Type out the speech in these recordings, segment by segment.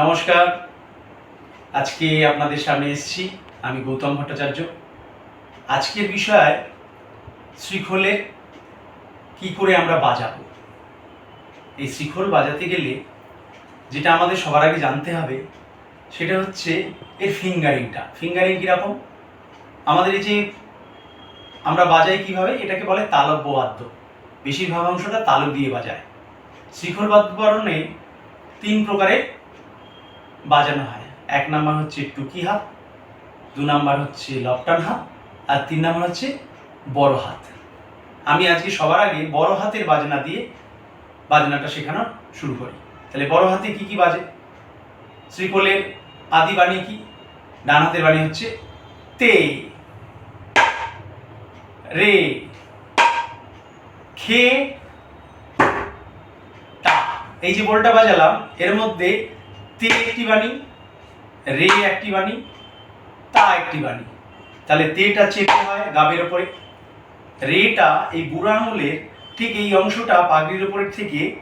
নমস্কার। আজকে আপনাদের সামনে এসেছি আমি গৌতম ভট্টাচার্য। আজকের বিষয় শ্রীখোলের কি করে আমরা বাজাবো? এই শ্রীখোল বাজাতে গেলে যেটা আমাদের সবার আগে জানতে হবে, সেটা হচ্ছে এর ফিঙ্গারিংটা। ফিঙ্গারিং কীরকম? আমাদের এই যে আমরা বাজাই কীভাবে, এটাকে বলে তালব্য বাদ্য। বেশিরভাগ অংশটা তালব দিয়ে বাজায়। শিখর বাদ্যবরণে তিন প্রকারের বাজানো হয়। এক নাম্বার হচ্ছে টুকি হাত, দু নাম্বার হচ্ছে লপটান হাত, আর তিন নাম্বার হচ্ছে বড় হাত। আমি আজকে সবার আগে বড় হাতের বাজনা দিয়ে বাজনাটা শেখানো শুরু করি। তাহলে বড় হাতে কি কি বাজে? শ্রীকোলের আদি বাণী কি? ডান হাতের বাণী হচ্ছে তে, রে, খে এই যে বলটা বাজালাম, এর মধ্যে তে একটি বাণী, রে একটি বাণী, তা একটি বাণী। তাহলে তেটা চেপে হয় গাবের ওপরে। রেটা এই বুড়ো আঙুলের ঠিক এই অংশটা পাগড়ির ওপরের থেকে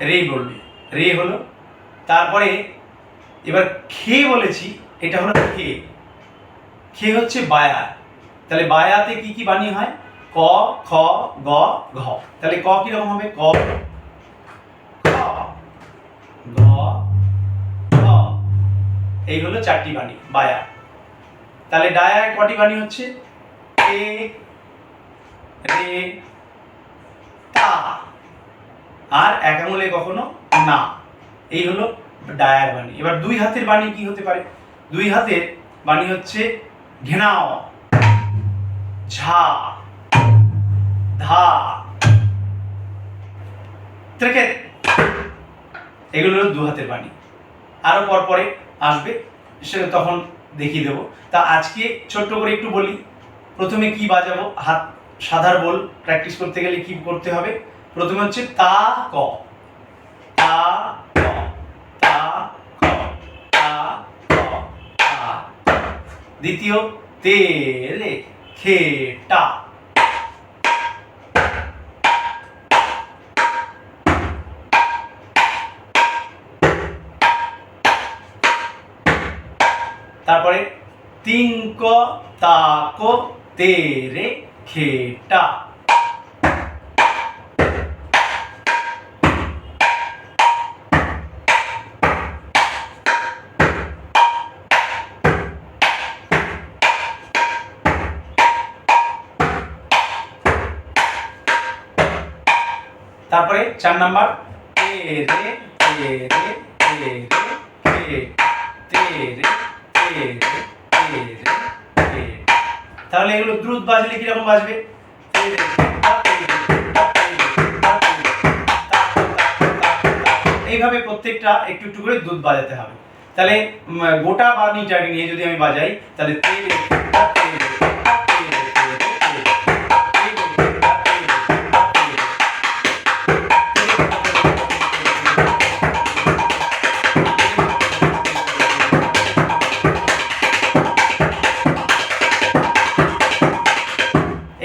রে বলবে। রে হলো। তারপরে এবার খে বলেছি, এটা হলো খে। খে হচ্ছে বায়া। তাহলে বায়াতে কি কি বাণী হয়? ক, খ, গ, ঘ। তাহলে ক কীরকম হবে? ক এই হলো চারটি বাণী, বায়া। তাহলে ডায়ায় কটি বাণী হচ্ছে? এ, রে, তা। আর এক আঙুলে কখনো না। এই হলো ডায়ার বাণী। এবার দুই হাতের বাণী কি হতে পারে? দুই হাতের বাণী হচ্ছে ঘেনাও, ঝা, ধা ত্রেকেত এগুলো হলো দু হাতের বাণী। আরও পর পরে আসবে, সে তখন দেখিয়ে দেবো। তা আজকে ছোট্ট করে একটু বলি, প্রথমে কি বাজাবো? হাত, সাধার বল প্র্যাকটিস করতে গেলে কি করতে হবে? প্রথমে হচ্ছে তা, ক। তা তা তা, ক। দ্বিতীয় তে রে খে টা তারপরে তিন ক তা কো তে রে খে টা তারপরে চার নাম্বার তে রে তে রে তে রে তে রে তাহলে এগুলো দ্রুত বাজলে কীরকম বাজবে। এইভাবে প্রত্যেকটা একটু একটু করে দুধ বাজাতে হবে তাহলে গোটা বাণীটাকে নিয়ে যদি আমি বাজাই, তাহলে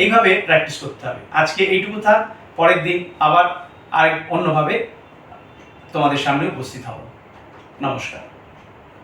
এইভাবে প্র্যাকটিস করতে হবে। আজকে এইটুকু থাক, পরের দিন আবার আরেক অন্যভাবে তোমাদের সামনে উপস্থিত হব। নমস্কার।